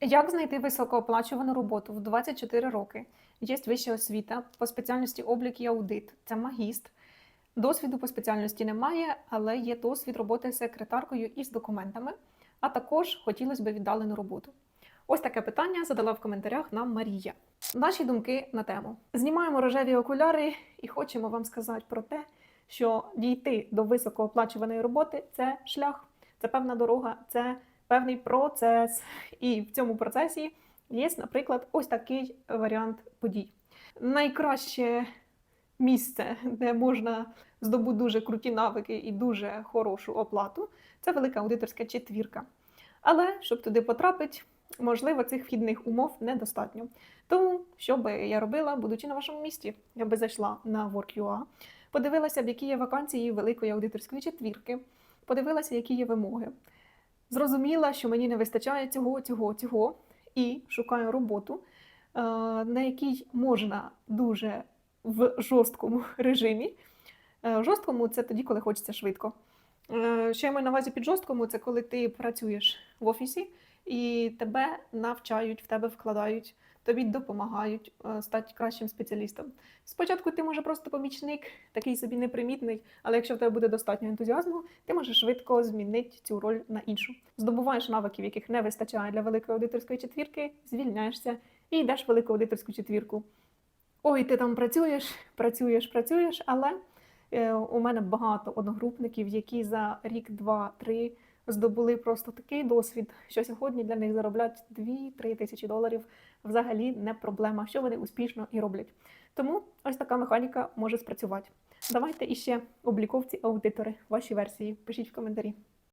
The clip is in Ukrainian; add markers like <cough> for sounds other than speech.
Як знайти високооплачувану роботу в 24 роки? Є вища освіта по спеціальності облік і аудит. Це магістр. Досвіду по спеціальності немає, але є досвід роботи секретаркою із документами, а також хотілося б віддалену роботу. Ось таке питання задала в коментарях нам Марія. Наші думки на тему. Знімаємо рожеві окуляри і хочемо вам сказати про те, що дійти до високооплачуваної роботи це шлях, це певна дорога, це певний процес. І в цьому процесі є, наприклад, ось такий варіант подій. Найкраще місце, де можна здобути дуже круті навики і дуже хорошу оплату, це велика аудиторська четвірка. Але щоб туди потрапити, можливо, цих вхідних умов недостатньо. Тому, що би я робила, будучи на вашому місці, я би зайшла на Work.ua, подивилася б, які є вакансії великої аудиторської четвірки, подивилася, які є вимоги. Зрозуміла, що мені не вистачає цього, цього, цього, і шукаю роботу, е, на якій можна дуже в жорсткому <laughs> режимі. Е, Жорсткому це тоді, коли хочеться швидко. Е, Що я маю на увазі під жорсткому, це коли ти працюєш в офісі і тебе навчають, в тебе вкладають, тобі допомагають е, стати кращим спеціалістом. Спочатку ти може просто помічник, такий собі непримітний, але якщо в тебе буде достатньо ентузіазму, ти можеш швидко змінити цю роль на іншу. Здобуваєш навиків, яких не вистачає для великої аудиторської четвірки, звільняєшся і йдеш в велику аудиторську четвірку. Ой, ти там працюєш, працюєш, працюєш, але е, у мене багато одногрупників, які за рік, два, три здобули просто такий досвід, що сьогодні для них заробляти 2-3 тисячі доларів взагалі не проблема, що вони успішно і роблять. Тому ось така механіка може спрацювати. Давайте іще обліковці аудитори ваші версії. Пишіть в коментарі.